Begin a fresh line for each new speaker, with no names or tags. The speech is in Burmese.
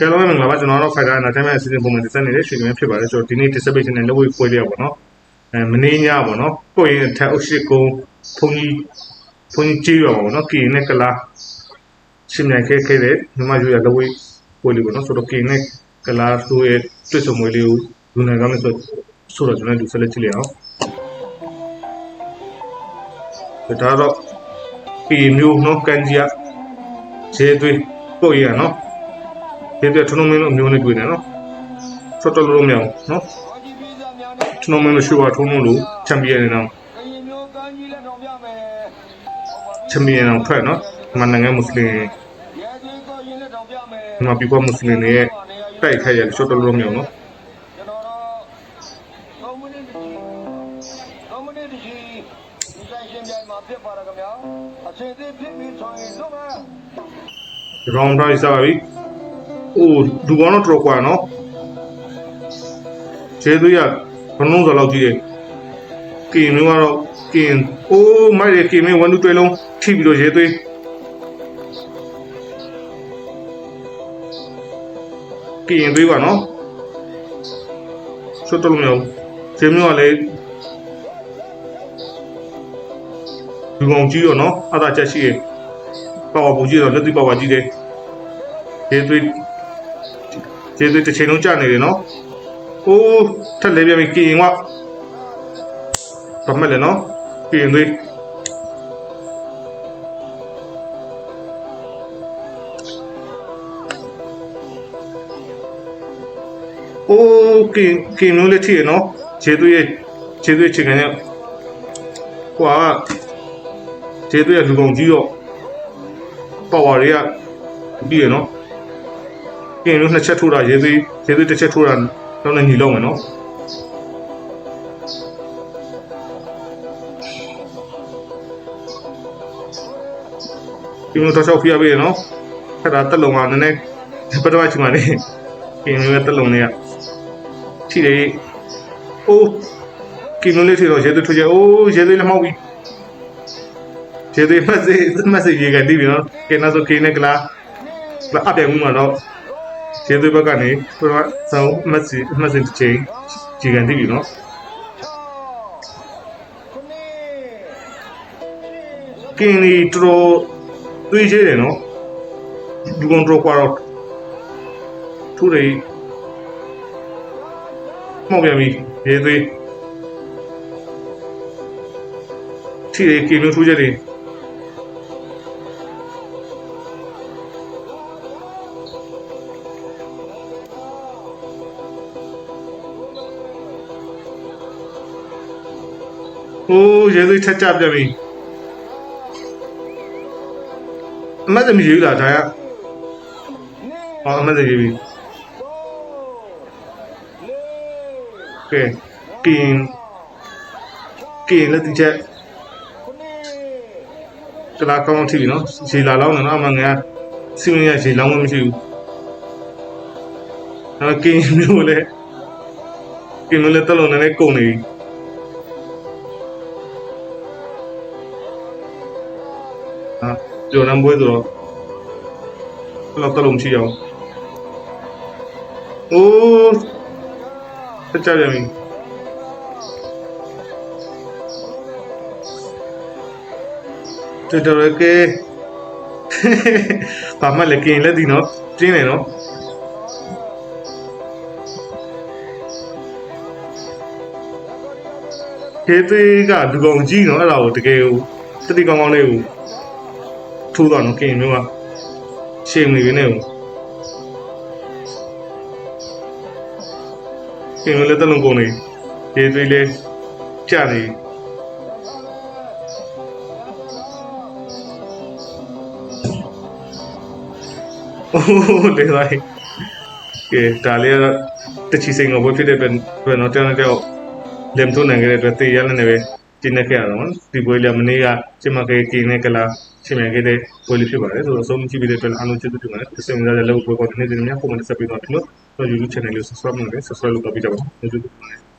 ကဲလုံးမင်္ဂလာပါကျွန်တော်တို့ Fighter Entertainment အစီအစဉ်ပုံမှန်တင်ဆက်နေတဲ့ရှင်ကဖြစ်ပါတယ်ကျွန်တော်ဒီနေ့ dissertation နဲ့လက်ဝဲပွဲလေးပေါ့နော်အဲမင်းညပေါ့နော်ကိုယ့်ရဲ့အထက်အုပ်ရှိကုန်းဘုန်းကြီးဘုန်းကြီးကြီးရောပေါ့နော်ကင်းနဲ့ကလာရှင်မြိုင်ခဲ့ခဲ့တဲ့မြမယူရလက်ဝဲပွဲလေးပေါ့နော်ဆိုတော့ကင်းနဲ့ကလာဆိုရဲ့တွေ့ဆုံပွဲလေးကိုလူနိုင်ကောင်းလို့ဆိုဆိုတော့ကျွန်တော်တို့ဆက်လက်ကြည့်လိုက်အောင်ဒါတော့ပြည်မျိုးနော်ကန်ကြီးကခြေသွေးကိုယ့်ရဲ့နော် ဒီပြထနုံမင်းတို့အမျိုးနဲ့တွေ့နေနော်ဆော့တော်လို့မရအောင်နော်ထနုံမင်းတို့ရှိုးပါထုံးလို့လို့ချန်ပီယံနေတော့
ရင်မျိုးကန်းကြီးလက်တော်ပြမယ်
ချန်ပီယံအောင်ထွက်နော်ဒီမှာနိုင်ငံမွတ်စလင်
ရဲကြီးကရင်လက်တော်ပြမယ်
ဒီမှာပြည်ပမွတ်စလင်တွေရဲ့တိုက်ခိုက်ရဆော့တော်လို့မရအောင်နော်
ကျွန်တော်တော့3မိနစ်တည်း3မိနစ်တည်းဒီဆိုင်ရှင်ပြန်မှာဖြစ်ပါတော့ခင်ဗျာအချိန်သေးဖြစ်ပြီး ဆိုရင်လုံးမယ်
ရောင်းတိုင်းစားပြီအိုးဒူဘောတော့တော်ကွာနော်ခြေသွေးရဘလုံးစော်လောက်ကြီးတယ်ကင်မျိုးကတော့ကင်အိုးမိုက်ရကင်မျိုး1 2 3လုံးထိပြီးတော့ရဲသွေးကင်သွေးပါနော်ဆော့တော်လို့မရဘူးခြေမျိုးကလည်းဒီကောင်ကြီးရောနော်အသာချက်ရှိရပါဝါပူကြီးတော့လက်သိပါဝါကြီးတယ်ခြေသွေး ခြေသွေးတစ်ချိန်လုံးကြာနေတယ်နော်အိုးထက်လဲပြန်ပြီကင်ကဘာမဲ့လဲနော်ကင်သွေးအိုးကင်ကင်မျိုးလေးထိရနော်ခြေသွေးရဲ့ခြေသွေးချိန်ကနေကွာခြေသွေးရဲ့လူကောင်ကြီးတော့ပါဝါတွေကပြီးရနော် ကင်မျိုးနှစ်ချက်ထိုးတာရေသွေးရေသွေးတစ်ချက်ထိုးတာတော့လည်းညီလုံးမယ်နော်ဒီမျိုးတော့ချောက်ပြရပြီနော်ခက်တာတက်လုံးကနည်းနည်းပထမချိန်မှာနေကင်မျိုးရဲ့တက်လုံးတွေကထိတယ်အိုးကင်မျိုးလေးထိတော့ရေသွေးထိုးချအိုးရေသွေးလည်းမောက်ပြီရေသွေးမစေမစေရေကတိပြီနော်ကင်နာဆိုကင်နဲ့ကလာအပြည့်မှုမှာတော့ ကျေးဇူးဘက်ကနေပထမဆုံးအမှတ်စီအမှတ်စဉ်တစ်ချိန်ကြီးကန်တည်ပြီနော်
ခုနေ
ကင်းဒီတော်တော်တွေးချတယ်နော်ဒီကွန်ထရိုကွာတော့ထူတယ်မောက်ပြန်ပြီရေးသွေးထီရကင်းမျိုးထူးချက်တွေ ဟိုးရေးသွေးထက်ကြပြန်ပြီအမတ်သမီးရေးလာဒါရ
နေ
ဟောအမတ်သမီးရေးပြီ
လေ
ကဲကင်းကင်းလက်တိချက်
ခုနေ
ကလာကောင်းထိပြီနော်ရေလာလောင်းနေနော်အမှငါစီမင်းရရေလောင်းမမရှိဘူးအဲကင်းမျိုးလေကင်းမျိုးလေတက်လုံးနဲ့ကုန်နေပြီဟာကြော်နံပွဲဆိုတော့လောက်တက်လုံးမရှိအောင်အိုးတက်ကြပြ န်ပြီတော်တော်ကဲဘာမှလည်းကင်းလက်ဒီနော်ကျင်းနေနော်ခေသေးကလူကောင်ကြီးနော်အဲ့ဒါကိုတကယ်ကိုတတိကောင်းကောင်းလေးကို ထိုးတော့နော်ကင်းမျိုးကရှေ့မနေနေကိုကင်းမျိုးလည်းတလုံးကုန်နေခေသေးလေးကြာနေအိုးလေလိုက်ကဲဒါလေးကတော့တချီစိန်ကိုဘယ်ဖြစ်တဲ့ပဲနော်တန်းတဲ့လမ်ထုံးနိုင်ကြတဲ့အတွက်တေးရလည်းနေပဲ ကျင်းနေခဲ့ရတော့ဒီပွဲလေးမနေ့ကကျမကေကင်းနဲ့ကလာချင်းမြန်ခဲ့တဲ့ပွဲလေးဖြစ်ပါတယ်ဆိုတော့အဆုံးကြည့်ပြီးတဲ့အတွက်အားလုံးကျေးဇူးတင်ပါတယ်ဒီစင်များလည်းလောက်ပွဲပေါ်တဲ့နေ့တွေများပုံမှန်ဆက်ပြီးတော့ဒီလို YouTube channel လေး subscribe လုပ်နေ subscribe လုပ်တော့ပြကြပါဦးကျေးဇူးတင်ပါတယ်